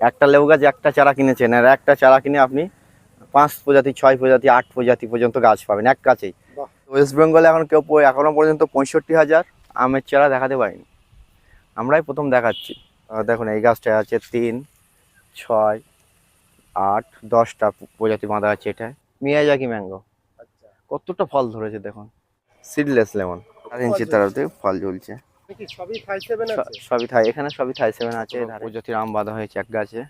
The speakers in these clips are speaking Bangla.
একটা লেবু গাছ একটা চারা কিনেছেন আর একটা চারা কিনে আপনি পাঁচ প্রজাতি ছয় প্রজাতি আট প্রজাতি পর্যন্ত গাছ পাবেন এক গাছেই। ওয়েস্ট বেঙ্গলে এখন কেউ প- এখনও পর্যন্ত পঁয়ষট্টি হাজার আমের চারা দেখাতে পারিনি। আমরাই প্রথম দেখাচ্ছি। দেখুন এই গাছটা আছে তিন ছয় আট দশটা প্রজাতি বাঁধা আছে এটা মিয়াজাকি ম্যাঙ্গো। আচ্ছা। কতটা ফল ধরেছে দেখুন। সিডলেস লেমন আর ইঞ্চি তারাতে ফল ঝুলছে। সবই থাই এখানে সবই থাই সেভেন আছে প্রজাতির আম বাঁধা হয়েছে এক গাছে।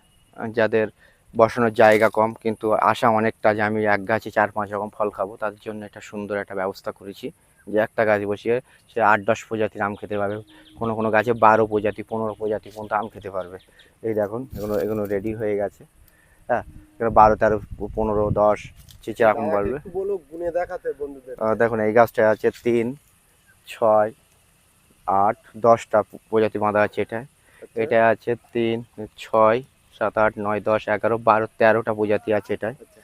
যাদের বসানোর জায়গা কম কিন্তু আশা অনেকটা যে আমি এক গাছে চার পাঁচ রকম ফল খাব তাদের জন্য একটা সুন্দর একটা ব্যবস্থা করেছি। যে একটা গাছ বসিয়ে সে আট দশ প্রজাতির আম খেতে পারবে। কোনো কোনো গাছে বারো প্রজাতি পনেরো প্রজাতি পর্যন্ত আম খেতে পারবে। এই দেখুন এগুলো এগুলো রেডি হয়ে গেছে। হ্যাঁ এগুলো বারো তেরো পনেরো দশ দেখাতে বন্ধুদের। আহ, দেখুন এই গাছটা আছে তিন ছয় আট দশটা প্রজাতি বাঁধা আছে এটা। আচ্ছা, এটা আছে তিন ছয় সাত আট নয় দশ এগারো বারো তেরোটা প্রজাতি আছে এটা আচ্ছা।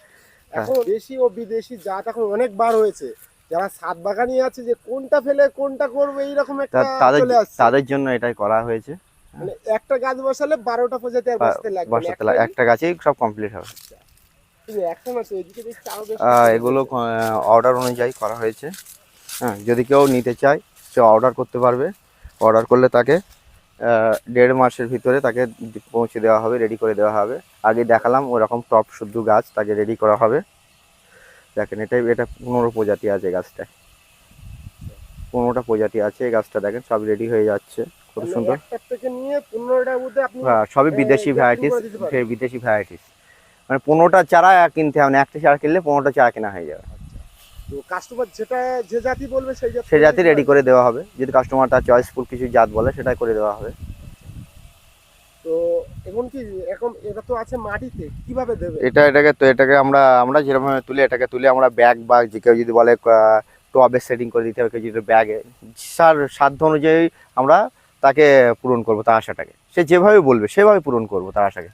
এখন দেশি ও বিদেশি জাত এখন অনেক বার হয়েছে। যারা সাত বাগানি আছে যে কোনটা ফেলে কোনটা করবে এইরকম একটা তাদের তাদের জন্য এটাই করা হয়েছে। মানে একটা গাছ বসালে বারোটা প্রজাতি আর বসতে লাগবে বসাতে। একটা গাছেই সব কমপ্লিট হবে। আহ, এগুলো অর্ডার অনুযায়ী করা হয়েছে। হ্যাঁ যদি কেউ নিতে চায় সে অর্ডার করতে পারবে। অর্ডার করলে তাকে দেড় মাসের ভিতরে তাকে পৌঁছে দেওয়া হবে রেডি করে দেওয়া হবে। আগে দেখালাম ওরকম টপ শুদ্ধ গাছ তাকে রেডি করা হবে। দেখেন এটাই এটা পনেরো প্রজাতি আছে গাছটায় পনেরোটা প্রজাতি আছে এই গাছটা দেখেন সব রেডি হয়ে যাচ্ছে। খুব মানে সুন্দর। হ্যাঁ সবই বিদেশি ভ্যারাইটিস বিদেশি ভ্যারাইটিস মানে পনেরোটা চারা কিনতে হবে না একটা চারা কিনলে পনেরোটা চারা কেনা হয়ে যাবে। তো কাস্টমার যেটা যে জাতি বলবে সেই জাতি সে জাতি রেডি করে দেওয়া হবে। যদি কাস্টমার তার চয়েসফুল কিছু জাত বলে সেটাই করে দেওয়া হবে। তো এখন কি এখন এটা তো আছে মাটিতে কীভাবে দেবে? এটা এটাকে তো এটাকে আমরা আমরা যেরকম তুলে এটাকে তুলে আমরা ব্যাগ বা যে কেউ যদি বলে টবে সেটিং করে দিতে হবে কেউ যদি ব্যাগে সার সাধ্য অনুযায়ী আমরা তাকে পূরণ করব তার আশাটাকে। সে যেভাবে বলবে সেভাবে পূরণ করব তার আশাকে।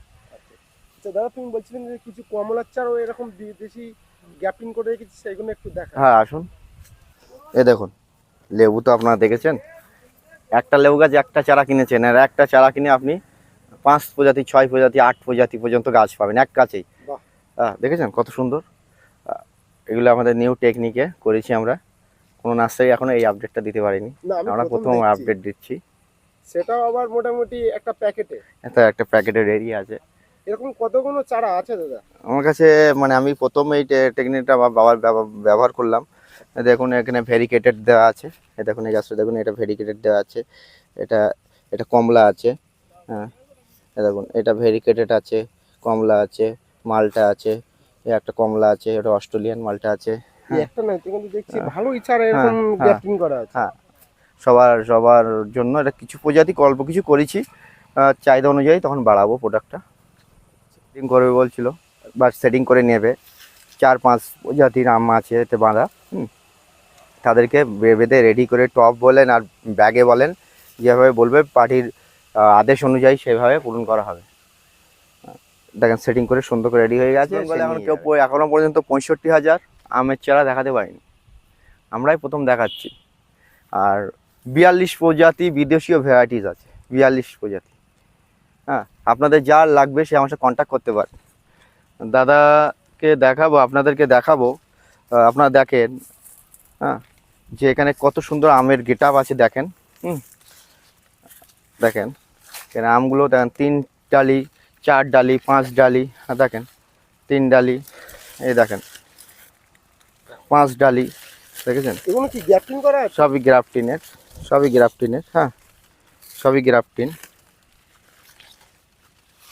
আচ্ছা দাদা তুমি বলছিলেন যে কিছু কমলার চারও এরকম গ্যাপিং করে রেখেছি সেগুলো একটু দেখা হ্যাঁ আসুন। এ দেখুন লেবু তো আপনারা দেখেছেন। একটা লেবু গাছ একটা চারা কিনেছেন আর একটা চারা কিনে আপনি পাঁচ প্রজাতি ছয় প্রজাতি আট প্রজাতি পর্যন্ত গাছ পাবেন এক গাছেই। হ্যাঁ দেখেছেন কত সুন্দর? এগুলো আমাদের নিউ টেকনিকে করেছি আমরা। কোনো নার্সারি এখনও এই আপডেটটা দিতে পারিনি। আমরা প্রথম আপডেট দিচ্ছি। সেটাও আবার মোটামুটি একটা প্যাকেটে। এটা একটা প্যাকেটের এরিয়া আছে। এরকম কতগুলো চারা আছে দাদা? আমার কাছে মানে আমি প্রথম এই টেকনিকটা বাবার ব্যবহার করলাম। দেখুন এখানে ভেরিকেটেড দেওয়া আছে। দেখুন এই গাছটা দেখুন এটা ভেরিকেটেড দেওয়া আছে। এটা এটা কমলা আছে। হ্যাঁ দেখুন এটা ভেরিকেটেড আছে কমলা আছে মালটা আছে একটা কমলা আছে এটা অস্ট্রেলিয়ান মালটা আছে। একটা নয় কিন্তু দেখছি ভালোই চারা এরকম হ্যাঁ, হ্যাঁ। গ্যাপিং করা আছে। হ্যাঁ সবার সবার জন্য এটা কিছু প্রজাতি অল্প কিছু করেছি। চাহিদা অনুযায়ী তখন বাড়াবো প্রোডাক্টটা সেটিং করবে বলছিল বা সেটিং করে নেবে। চার পাঁচ প্রজাতির আম আছে এতে বাঁধা হুম। তাদেরকে বেঁধে রেডি করে টপ বলেন আর ব্যাগে বলেন যেভাবে বলবে পার্টির আদেশ অনুযায়ী সেভাবে পূরণ করা হবে। দেখেন সেটিং করে সুন্দর করে রেডি হয়ে গেছে এখন কেউ প- এখনও পর্যন্ত পঁয়ষট্টি হাজার আমের চারা দেখাতে পারিনি। আমরাই প্রথম দেখাচ্ছি। আর বিয়াল্লিশ প্রজাতি বিদেশীয় ভ্যারাইটিস আছে বিয়াল্লিশ প্রজাতি। হ্যাঁ আপনাদের যা লাগবে সে আমার সাথে কন্ট্যাক্ট করতে পারে। দাদাকে দেখাবো আপনাদেরকে দেখাবো। আপনারা দেখেন হ্যাঁ যে এখানে কত সুন্দর আমের গেট আছে দেখেন হুম দেখেন এখানে আমগুলো দেখেন তিন ডালি চার ডালি পাঁচ ডালি হ্যাঁ দেখেন তিন ডালি এই দেখেন পাঁচ ডালি দেখেছেন? এগুলো কি গ্যাপিং করা সবই গ্রাফটিনের সবই গ্রাফটিনের হ্যাঁ সবই গ্রাফটিন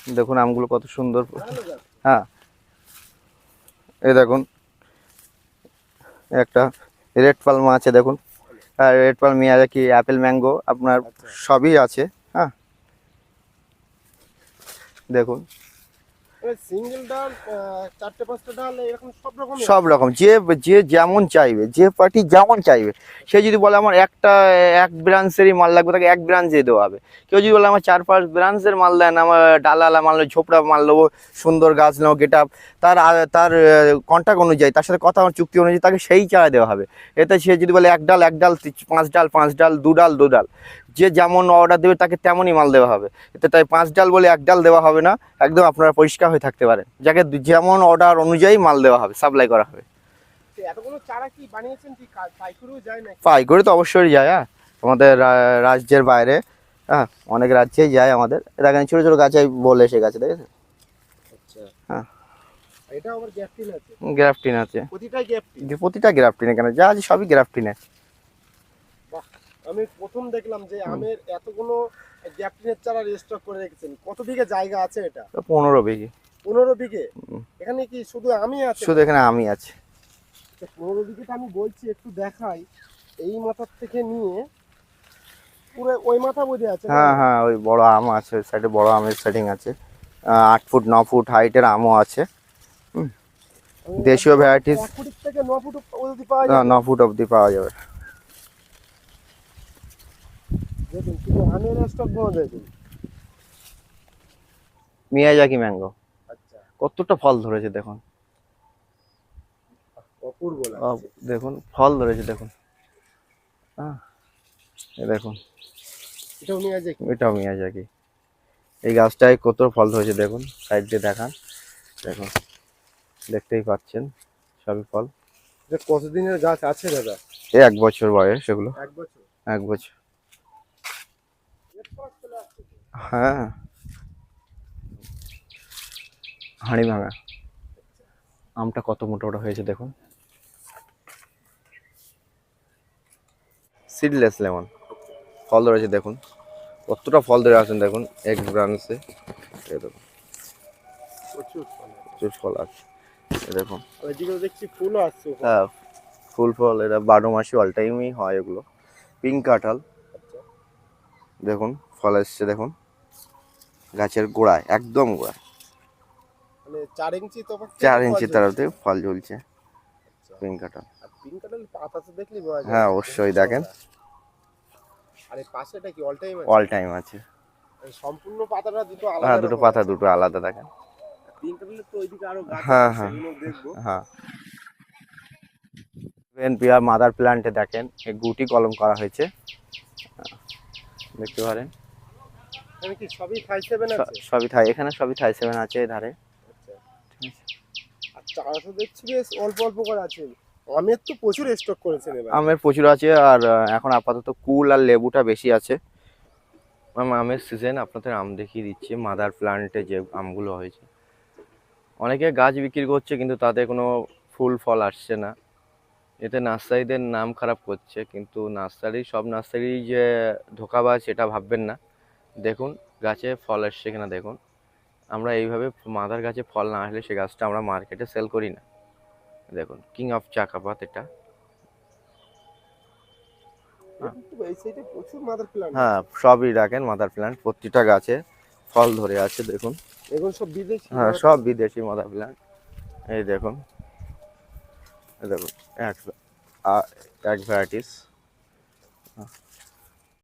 দেখুন আমগুলো কত সুন্দর। হ্যাঁ। এই দেখুন। একটা রেড পালমা আছে দেখুন। আর রেড পাল কি অ্যাপেল ম্যাঙ্গো আপনার সবই আছে হ্যাঁ। দেখুন। সিঙ্গেল ডাল চারটে পাঁচটা ডাল এরকম সব রকম সব রকম। যে যে যেমন চাইবে যে পার্টি যেমন চাইবে সে যদি বলে আমার একটা এক ব্রাঞ্চেরই মাল লাগবে তাকে এক ব্রাঞ্চে দেওয়া হবে। কেউ যদি বলে আমার চার পাঁচ ব্রাঞ্চের মাল দেন আমার ডালালা মাল ঝোপড়া মাল নেব সুন্দর গাছ নেব গেট আপ তার তার কন্ট্যাক্ট অনুযায়ী তার সাথে কথা আমার চুক্তি অনুযায়ী তাকে সেই চারা দেওয়া হবে। এতে সে যদি বলে এক ডাল এক ডাল পাঁচ ডাল পাঁচ ডাল দু ডাল দু ডাল যে যেমন অর্ডার দেবে তাকে তেমনই মাল দেওয়া হবে। এতে তাই পাঁচ ডাল বলে এক ডাল দেওয়া হবে না একদম আপনারা পরিষ্কার হয়ে থাকতে পারেন। যাকে যেমন অর্ডার অনুযায়ী মাল দেওয়া হবে সাপ্লাই করা হবে। পাইকারি তো অবশ্যই যায় হ্যাঁ। আমাদের রাজ্যের বাইরে হ্যাঁ অনেক রাজ্যেই যায় আমাদের। দেখেন ছোটো ছোটো গাছে বলে এসে গাছে দেখেছেন? আচ্ছা। হ্যাঁ। গ্রাফটিন আছে? প্রতিটা গ্রাফটিন এখানে যা আছে সবই গ্রাফটিনে আমি প্রথম দেখলাম যে আমের এতগুলো গ্যাপটিনের চারা রেস্টক করে রেখেছেন। কত বিঘে জায়গা আছে এটা? পনেরো বিঘে। পনেরো বিঘে? এখানে কি শুধু আমি আছে? শুধু এখানে আমি আছে। পনেরো বিঘেটা আমি বলছি একটু দেখাই। এই মাথার থেকে নিয়ে পুরো ওই মাথা বোঝে আছে হ্যাঁ হ্যাঁ ওই বড় আম আছে ওই সাইডে বড় আমের সেটিং আছে। আট ফুট ন ফুট হাইটের আমও আছে। দেশীয় ভ্যারাইটিস থেকে ন ফুট অবধি পাওয়া যায় ন ফুট অবধি পাওয়া যাবে। দেখুন শুধু আমের স্টকগুলো দেখুন মিয়াজাকি ম্যাঙ্গো আচ্ছা। কতটা ফল ধরেছে দেখুন। অপূর্ব দেখুন ফল ধরেছে দেখুন। হ্যাঁ দেখুন। এটাও যায় এটাও মিয়াজাকি। এই গাছটায় কত ফল ধরেছে দেখুন সাইড দিয়ে দেখান। দেখুন দেখতেই পাচ্ছেন সবই ফল। কতদিনের গাছ আছে দাদা? এই এক বছর বয়স সেগুলো এক বছর? এক বছর এরপর চলে আসছে তো। হ্যাঁ। হাঁড়ি ভাঙা। আমটা কত মোটা হয়েছে দেখুন। সিডলেস লেমন ফল ধরেছে দেখুন। কতটা ফল ধরে আছেন দেখুন এক ব্রাঞ্চে দেখুন। প্রচুর ফল আছে। দেখুন। দেখছি ফুলও আসছে হ্যাঁ ফুল ফল এটা বারো মাসি অল টাইমই হয় এগুলো পিঙ্ক কাঁঠাল। আচ্ছা। দেখুন। ফল এসছে দেখুন। গাছের গোড়ায় একদম গোড়ায়। মানে চার ইঞ্চি তো চার ইঞ্চি ফল ঝুলছে। পিঙ্ক কাঁঠাল আর পিঙ্ক কালার পাতা তো দেখলি হ্যাঁ, অবশ্যই দেখেন। আর এই পাশেটা কি অল টাইম অল টাইম আছে। সম্পূর্ণ পাতাটা দুটো আলাদা হ্যাঁ দুটো পাতা দুটো আলাদা দেখেন। পিঙ্ক কালারের তো ওইদিকে আরও গাছ হ্যাঁ, হ্যাঁ। দেখব। হ্যাঁ। পিয়ার মাদার প্ল্যান্টে দেখেন এই গুটি কলম করা হয়েছে। দেখতে পারেন। কি সবই ফাইভ সেভেন আছে? সবই থাই এখানে সবই থাই সেভেন আছে এই ধারে। আচ্ছা। দেখছি বেশ অল্প অল্প করে আছে। আমের তো প্রচুর স্টক করেছেন এবার। আমের প্রচুর আছে আর এখন আপাতত কুল আর লেবুটা বেশি আছে। আমের সিজন আপনাদের আম দেখিয়ে দিচ্ছি মাদার প্ল্যান্টে যে আমগুলো হয়েছে। অনেকে গাছ বিক্রি করছে কিন্তু তাতে কোনো ফুল ফল আসছে না। এতে নার্সারিদের নাম খারাপ করছে কিন্তু নার্সারি সব নার্সারি যে ধোকাবাজ সেটা ভাববেন না। দেখুন গাছে ফল আসছে কিনা দেখুন। আমরা এইভাবে মাদার গাছে ফল না আসলে সে গাছটা আমরা মার্কেটে সেল করি না। দেখুন কিং অফ চাকাপাত এটা। প্ল্যান্ট হ্যাঁ সবই রাখেন মাদার প্ল্যান্ট প্রতিটা গাছে ফল ধরে আছে দেখুন। এগুলো সব বিদেশি হ্যাঁ সব বিদেশি মাদার প্ল্যান্ট এই দেখুন। দেখুন এক এক ভ্যারাইটিস